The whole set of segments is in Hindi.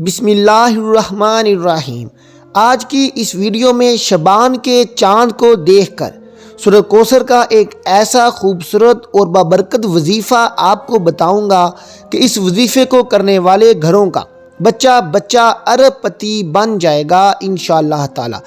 बिस्मिल्लाहिर्रहमानिर्रहीम। आज की इस वीडियो में शबान के चाँद को देखकर, सूरह कोसर का एक ऐसा खूबसूरत और बाबरकत वजीफ़ा आपको बताऊँगा कि इस वजीफ़े को करने वाले घरों का बच्चा बच्चा अरबपति बन जाएगा इन ताला।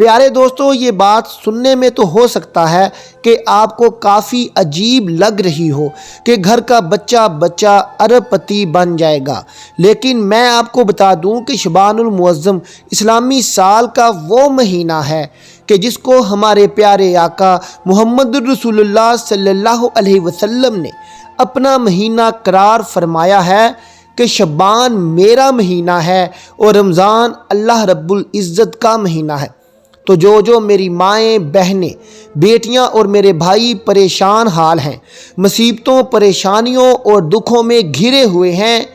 प्यारे दोस्तों, ये बात सुनने में तो हो सकता है कि आपको काफ़ी अजीब लग रही हो कि घर का बच्चा बच्चा अरबपति बन जाएगा। लेकिन मैं आपको बता दूँ कि शबानमज़म इस्लामी साल का वो महीना है कि जिसको हमारे प्यारे आका मोहम्मद रसूलुल्लाह सल्लल्लाहु अलैहि वसल्लम ने अपना महीना करार फरमाया है कि शबान मेरा महीना है और रमज़ान अल्लाह रब्बुल इज़्ज़त का महीना है। तो जो जो मेरी माएँ, बहनें, बेटियाँ और मेरे भाई परेशान हाल हैं, मुसीबतों, परेशानियों और दुखों में घिरे हुए हैं,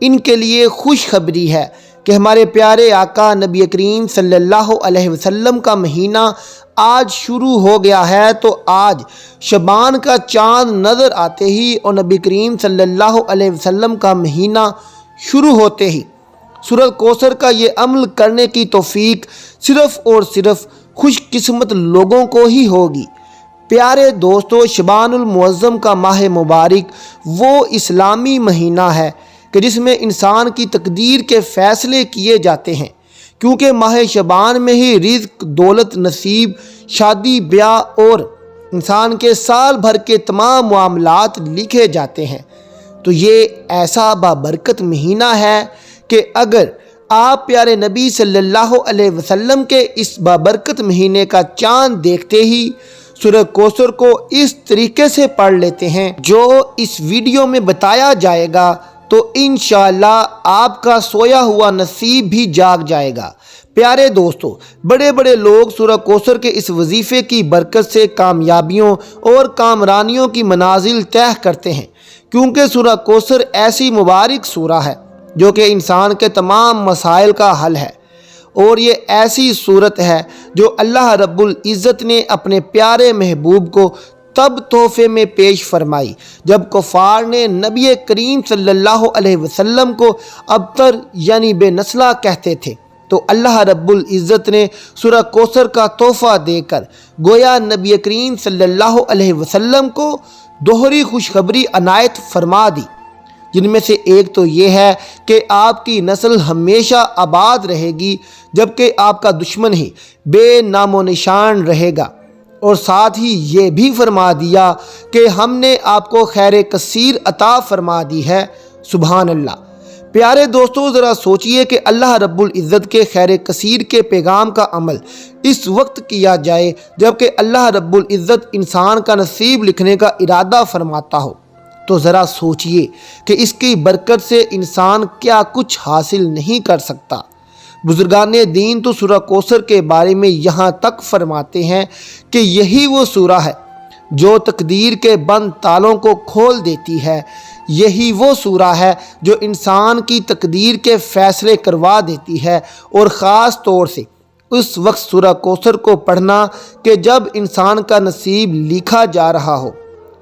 इनके लिए खुशखबरी है कि हमारे प्यारे आका नबी करीम सल्लल्लाहु अलैहि वसल्लम का महीना आज शुरू हो गया है तो आज शबान का चाँद नज़र आते ही और नबी करीम सल्लल्लाहु अलैहि वसल्लम का महीना शुरू होते ही। सूरत कोसर का ये अमल करने की तोफ़ीक सिर्फ़ और सिर्फ़ खुशकिस्मत लोगों को ही होगी। प्यारे दोस्तों शबानमज़म का माह मुबारक वो इस्लामी महीना है कि जिसमें इंसान की तकदीर के फ़ैसले किए जाते हैं। क्योंकि माह शबान में ही रिज्क, दौलत, नसीब, शादी, ब्याह और इंसान के साल भर के तमाम मामलात लिखे जाते हैं। तो ये ऐसा बाबरकत महीना है कि अगर आप प्यारे नबी सल्लल्लाहु अलैहि वसल्लम के इस बाबरकत महीने का चाँद देखते ही सूरह कोसर को इस तरीके से पढ़ लेते हैं, जो इस वीडियो में बताया जाएगा तो इन आपका सोया हुआ नसीब भी जाग जाएगा। प्यारे दोस्तों बड़े बड़े लोग सूरह कोसर के इस वजीफ़े की बरकत से कामयाबियों और कामरानियों की मनाजिल तय करते हैं, क्योंकि सूरह कोसर ऐसी मुबारक सूरा है। जो कि इंसान के तमाम मसाइल का हल है। और ये ऐसी सूरत है जो अल्लाह रब्बुल इज़्ज़त ने अपने प्यारे महबूब को तब तोहफे में पेश फरमाई, जब कुफार ने नबी करीम सल्लल्लाहु अलैहि वसल्लम को अबतर यानी बेनसला कहते थे। तो अल्लाह रब्बुल इज़्ज़त ने सुरह कोसर का तोहफ़ा देकर गोया नबी करीम सल्लल्लाहु अलैहि वसल्लम को दोहरी खुशखबरी अनायत फरमा दी। जिनमें से एक तो ये है कि आपकी नस्ल हमेशा आबाद रहेगी, जबकि आपका दुश्मन ही बेनामो निशान रहेगा। और साथ ही ये भी फरमा दिया कि हमने आपको खैर कसीर अता फरमा दी है सुबहान अल्लाह प्यारे दोस्तों, ज़रा सोचिए कि अल्लाह रब्बुल इज़्ज़त के खैर कसीर के पैगाम का अमल इस वक्त किया जाए, जबकि अल्लाह रब्बुल इज़्ज़त इंसान का नसीब लिखने का इरादा फरमाता हो। तो ज़रा सोचिए कि इसकी बरकत से इंसान क्या कुछ हासिल नहीं कर सकता। बुजुर्गान दीन तो सूरा कोसर के बारे में यहाँ तक फरमाते हैं कि यही वो सूरा है जो तकदीर के बंद तालों को खोल देती है। यही वो सूरा है जो इंसान की तकदीर के फ़ैसले करवा देती है और ख़ास तौर से उस वक्त सूरा कोसर को पढ़ना कि जब इंसान का नसीब लिखा जा रहा हो।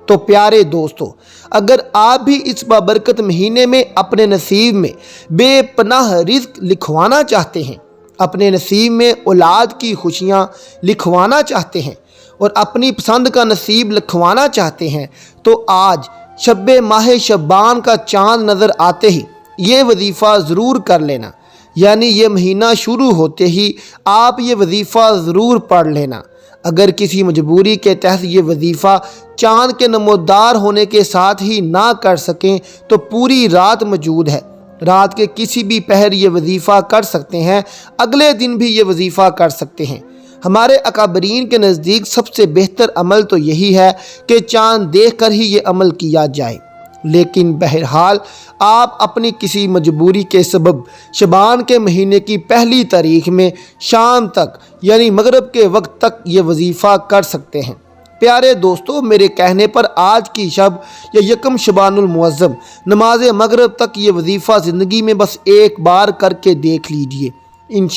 तो प्यारे दोस्तों अगर आप भी इस बाबरकत महीने में अपने नसीब में बेपनाह रिस्क लिखवाना चाहते हैं, अपने नसीब में औलाद की खुशियाँ लिखवाना चाहते हैं और अपनी पसंद का नसीब लिखवाना चाहते हैं तो आज शब माह शबान का चाँद नज़र आते ही ये वजीफ़ा ज़रूर कर लेना। यानी ये महीना शुरू होते ही आप ये वजीफ़ा ज़रूर पढ़ लेना। अगर किसी मजबूरी के तहत ये वजीफ़ा चाँद के नमोदार होने के साथ ही ना कर सकें तो पूरी रात मौजूद है। रात के किसी भी पहर ये वजीफ़ा कर सकते हैं, अगले दिन भी ये वजीफ़ा कर सकते हैं। हमारे अकाबरीन के नज़दीक सबसे बेहतर अमल तो यही है कि चाँद देख कर ही ये अमल किया जाए। लेकिन बहरहाल, आप अपनी किसी मजबूरी के सबब शबान के महीने की पहली तारीख में शाम तक, यानी मगरब के वक्त तक ये वजीफ़ा कर सकते हैं। प्यारे दोस्तों, मेरे कहने पर आज की शब या यकम शबानमज़म नमाज़ मगरब तक ये वजीफ़ा ज़िंदगी में बस एक बार करके देख लीजिए। इन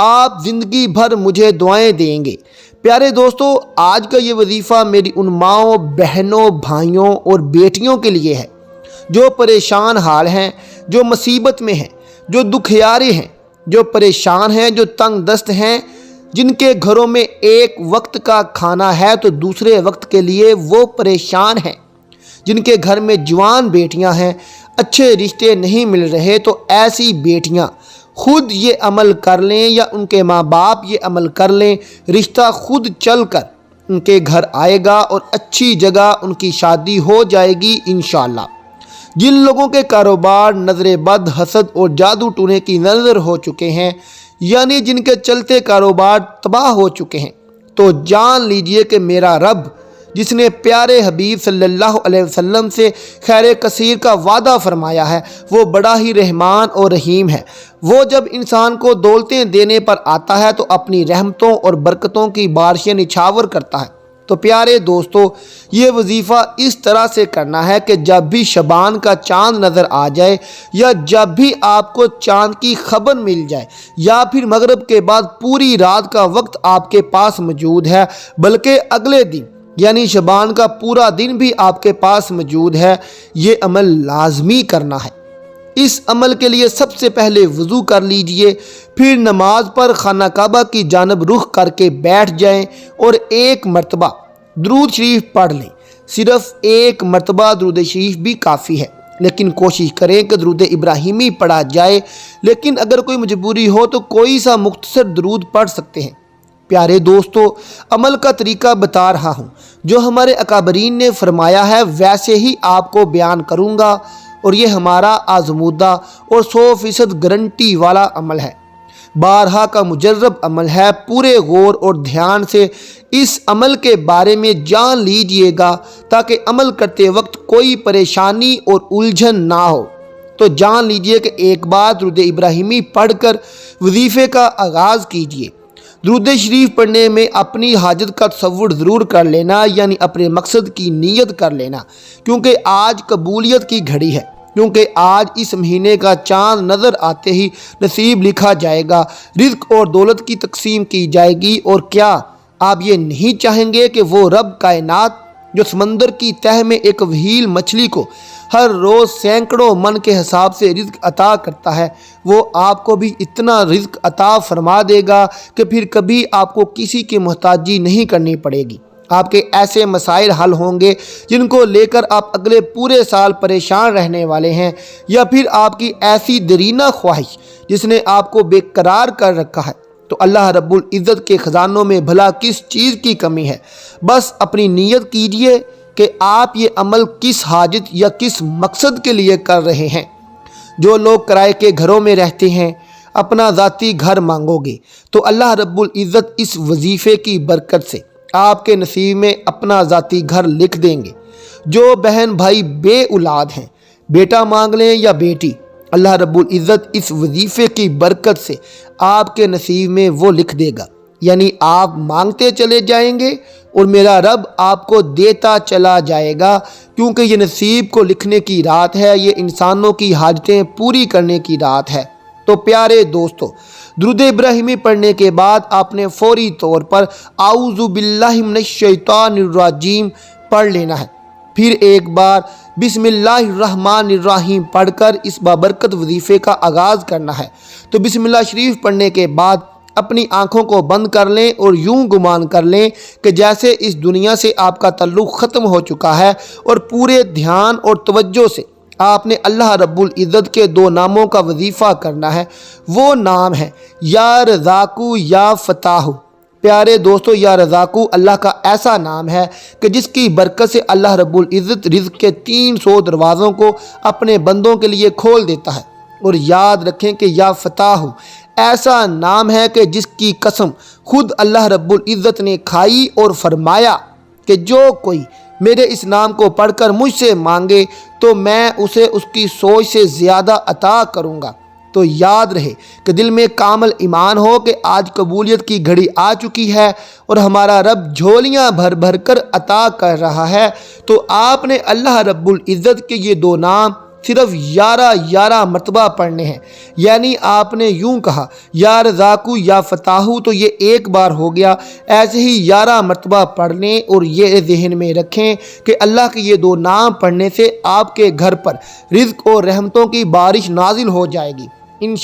आप ज़िंदगी भर मुझे दुआएँ देंगे। प्यारे दोस्तों, आज का ये वजीफ़ा मेरी उन माओ, बहनों, भाइयों और बेटियों के लिए है, जो परेशान हाल हैं, जो मुसीबत में हैं, जो दुखियारे हैं, जो परेशान हैं, जो तंग दस्त हैं, जिनके घरों में एक वक्त का खाना है तो दूसरे वक्त के लिए वो परेशान हैं। जिनके घर में जवान बेटियाँ हैं, अच्छे रिश्ते नहीं मिल रहे तो ऐसी बेटियाँ खुद ये अमल कर लें या उनके माँ बाप ये अमल कर लें, रिश्ता खुद चल कर उनके घर आएगा और अच्छी जगह उनकी शादी हो जाएगी इन जिन लोगों के कारोबार नज़र बद हसद और जादू टूने की नज़र हो चुके हैं, यानी जिनके चलते कारोबार तबाह हो चुके हैं तो जान लीजिए कि मेरा रब जिसने प्यारे हबीब सल्लल्लाहु अलैहि वसल्लम से खैर कसीर का वादा फरमाया है, वो बड़ा ही रहमान और रहीम है। वो जब इंसान को दौलतें देने पर आता है तो अपनी रहमतों और बरकतों की बारिशें निछावर करता है। तो प्यारे दोस्तों, ये वजीफ़ा इस तरह से करना है कि जब भी शबान का चाँद नज़र आ जाए, या जब भी आपको चाँद की खबर मिल जाए, या फिर मगरब के बाद पूरी रात का वक्त आपके पास मौजूद है, बल्कि अगले दिन यानी शबान का पूरा दिन भी आपके पास मौजूद है। ये अमल लाजमी करना है। इस अमल के लिए सबसे पहले वज़ू कर लीजिए, फिर नमाज़ पर खाना काबा की जानब रुख करके बैठ जाएँ और एक मरतबा दरूद शरीफ पढ़ लें। सिर्फ़ एक मरतबा दरूद शरीफ भी काफ़ी है, लेकिन कोशिश करें कि दरूद इब्राहिमी पढ़ा जाए। लेकिन अगर कोई मजबूरी हो तो कोई सा मुख्तसर दरूद पढ़ सकते हैं। प्यारे दोस्तों, अमल का तरीका बता रहा हूँ। जो हमारे अकाबरीन ने फरमाया है, वैसे ही आपको बयान करूँगा और ये हमारा आजमूदा और सौ फ़ीसद गारंटी वाला अमल है। बारहा का मुजरब अमल है, पूरे गौर और ध्यान से इस अमल के बारे में जान लीजिएगा, ताकि अमल करते वक्त कोई परेशानी और उलझन ना हो। तो जान लीजिए कि एक बार रुद इब्राहिमी पढ़कर वजीफ़े का आगाज़ कीजिए। दरुद शरीफ पढ़ने में अपनी हाजत का तस्वुर ज़रूर कर लेना, यानी अपने मकसद की नीयत कर लेना, क्योंकि आज कबूलियत की घड़ी है, क्योंकि आज इस महीने का चाँद नज़र आते ही नसीब लिखा जाएगा, रिज्क और दौलत की तकसीम की जाएगी, और क्या आप ये नहीं चाहेंगे कि वो रब कायनात, जो समंदर की तह में एक वहील मछली को हर रोज़ सैकड़ों मन के हिसाब से रिज्क अता करता है। वो आपको भी इतना रिज्क अता फरमा देगा कि फिर कभी आपको किसी की मोहताजी नहीं करनी पड़ेगी। आपके ऐसे मसाइल हल होंगे जिनको लेकर आप अगले पूरे साल परेशान रहने वाले हैं या फिर आपकी ऐसी दरीना ख्वाहिश जिसने आपको बेकरार कर रखा है। तो अल्लाह रब्बुल इज़्ज़त के ख़जानों में भला किस चीज़ की कमी है? बस अपनी नीयत कीजिए कि आप ये अमल किस हाजत या किस मकसद के लिए कर रहे हैं? जो लोग किराए के घरों में रहते हैं, अपना ज़ाती घर मांगोगे तो अल्लाह रब्बुल इज़्ज़त इस वजीफ़े की बरकत से आपके नसीब में अपना ज़ाती घर लिख देंगे। जो बहन भाई बे औलाद हैं, बेटा मांग लें या बेटी, अल्लाह रब्बुल इज़्ज़त इस वजीफ़े की बरकत से आपके नसीब में वो लिख देगा। यानी आप मांगते चले जाएँगे और मेरा रब आपको देता चला जाएगा, क्योंकि ये नसीब को लिखने की रात है, ये इंसानों की हाजतें पूरी करने की रात है। तो प्यारे दोस्तों, द्रुद इब्राहिमी पढ़ने के बाद आपने फौरी तौर पर आउज़ुबिल्लिमिनशैतानरजीम पढ़ लेना है। फिर एक बार बिसमीम पढ़कर इस बाबरकत वजीफ़े का आगाज़ करना है। तो बिस्मिल्लाह शरीफ पढ़ने के बाद अपनी आँखों को बंद कर लें और यूँ गुमान कर लें कि जैसे इस दुनिया से आपका तल्लुक़ ख़त्म हो चुका है और पूरे ध्यान और तवज्जो से आपने अल्लाह रब्बुल इज़्ज़त के दो नामों का वजीफ़ा करना है। वो नाम है या रज़ाकू या फ़ताहू। प्यारे दोस्तों, या रज़ाकू अल्लाह का ऐसा नाम है कि जिसकी बरकत से अल्लाह रब्बुल इज़्ज़त रिज़्क़ के तीन सौ दरवाज़ों को अपने बंदों के लिए खोल देता है। और याद रखें कि या फ़ताह ऐसा नाम है कि जिसकी कसम खुद अल्लाह रब्बुल इज़्ज़त ने खाई और फरमाया कि जो कोई मेरे इस नाम को पढ़कर मुझसे मांगे तो मैं उसे उसकी सोच से ज़्यादा अता करूँगा। तो याद रहे कि दिल में कामल ईमान हो कि आज कबूलियत की घड़ी आ चुकी है और हमारा रब झोलियाँ भर भर कर अता कर रहा है। तो आपने अल्लाह रब्बुल इज़्ज़त के ये दो नाम सिर्फ़ ग्यारह ग्यारह मरतबा पढ़ने हैं। यानी आपने यूँ कहा या रजाकू या फताहू तो ये एक बार हो गया, ऐसे ही ग्यारह मरतबा पढ़ने और ये जहन में रखें कि अल्लाह के ये दो नाम पढ़ने से आपके घर पर रिज्क और रहमतों की बारिश नाजिल हो जाएगी। इन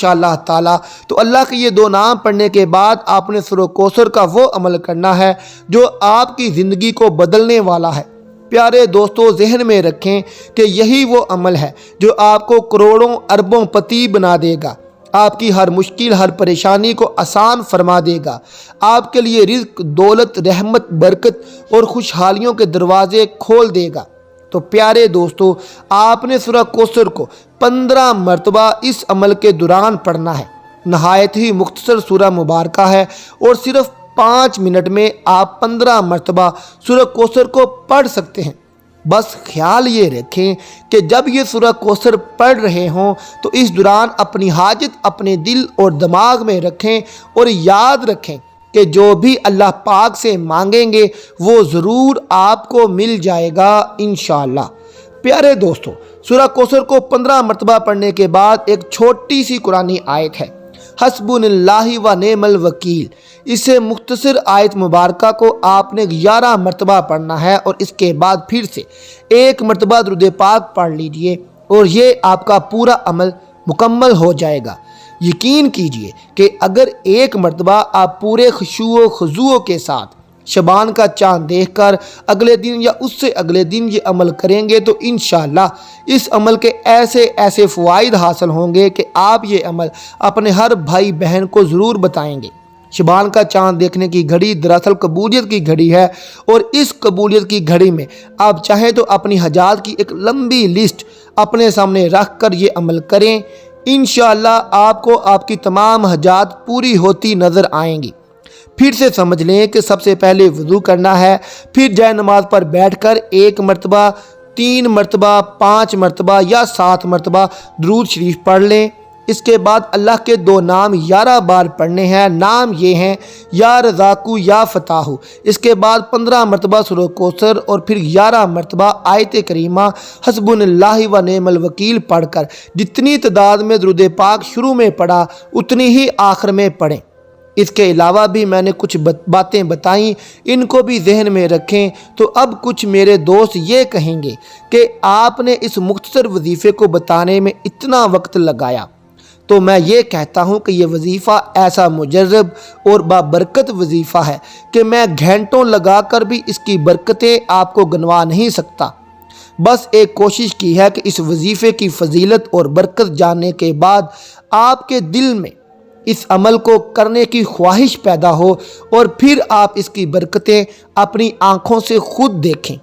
ताला तो अल्लाह के ये दो नाम पढ़ने के बाद आपने सुर कोसर का वो अमल करना है जो आपकी ज़िंदगी को बदलने वाला है। प्यारे दोस्तों, जहन में रखें कि यही वो अमल है जो आपको करोड़ों अरबों पति बना देगा। आपकी हर मुश्किल, हर परेशानी को आसान फरमा देगा। आपके लिए रिज्क, दौलत, रहमत, बरकत और खुशहालियों के दरवाजे खोल देगा। तो प्यारे दोस्तों, आपने सुरह कोसर को पंद्रह मरतबा इस अमल के दौरान पढ़ना है। नहायत ही मुख्तसर सूरह मुबारक है और सिर्फ़ पाँच मिनट में आप पंद्रह मरतबा सूरह कोसर को पढ़ सकते हैं। बस ख्याल ये रखें कि जब ये सूरह कोसर पढ़ रहे हों तो इस दौरान अपनी हाजत अपने दिल और दिमाग में रखें और याद रखें कि जो भी अल्लाह पाक से मांगेंगे, वो ज़रूर आपको मिल जाएगा इन प्यारे दोस्तों सूरह कोसर को पंद्रह मरतबा पढ़ने के बाद एक छोटी सी कुरानी आयत है। हसबुल्लाही व नेमल वकील। इसे मुख्तसर आयत मुबारक को आपने ग्यारह मरतबा पढ़ना है और इसके बाद फिर से एक मरतबा द्रुद पाक पढ़ लीजिए और ये आपका पूरा अमल मुकम्मल हो जाएगा। यकीन कीजिए कि अगर एक मरतबा आप पूरे खुशू खजू के साथ शबान का चाँद देखकर अगले दिन या उससे अगले दिन ये अमल करेंगे तो इन इस अमल के ऐसे ऐसे फ़वाद हासिल होंगे कि आप ये अमल अपने हर भाई बहन को ज़रूर बताएँगे। शबान का चाँद देखने की घड़ी दरअसल कबूलियत की घड़ी है और इस कबूलियत की घड़ी में आप चाहें तो अपनी हजात की एक लंबी लिस्ट अपने सामने रख कर ये अमल करें। इन आपको आपकी तमाम हजात पूरी होती नज़र आएँगी। फिर से समझ लें कि सबसे पहले वज़ू करना है, फिर जय नमाज़ पर बैठकर एक मरतबा, तीन मरतबा, पाँच मरतबा या सात मरतबा दरूद शरीफ पढ़ लें। इसके बाद अल्लाह के दो नाम ग्यारह बार पढ़ने हैं। नाम ये हैं, या रजाकू या फ़ताहू। इसके बाद पंद्रह मरतबा सुर कोसर और फिर ग्यारह मरतबा आयत करीमा हसबुल्ला व नेमल वकील पढ़कर। जितनी तादाद में दरुद पाक शुरू में पढ़ा, उतनी ही आखिर में पढ़ें। इसके अलावा भी मैंने कुछ बातें बताई, इनको भी जहन में रखें। तो अब कुछ मेरे दोस्त ये कहेंगे कि आपने इस मुख्तर वजीफ़े को बताने में इतना वक्त लगाया। तो मैं ये कहता हूँ कि यह वजीफ़ा ऐसा मुजरब और बाबरकत वजीफ़ा है कि मैं घंटों लगा कर भी इसकी बरकतें आपको गनवा नहीं सकता। बस एक कोशिश की है कि इस वजीफ़े की फजीलत और बरकत जानने के बाद आपके दिल में इस अमल को करने की ख्वाहिश पैदा हो और फिर आप इसकी बरकतें अपनी आँखों से खुद देखें।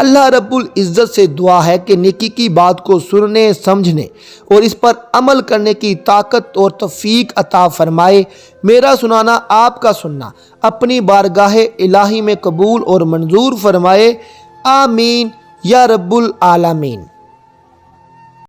अल्लाह रब्बुल इज़्ज़त से दुआ है कि नेकी की बात को सुनने, समझने और इस पर अमल करने की ताकत और तफीक अता फरमाए। मेरा सुनाना, आपका सुनना। अपनी बारगाह इलाही में कबूल और मंजूर फरमाए। आमीन या रब्बुल आलमीन।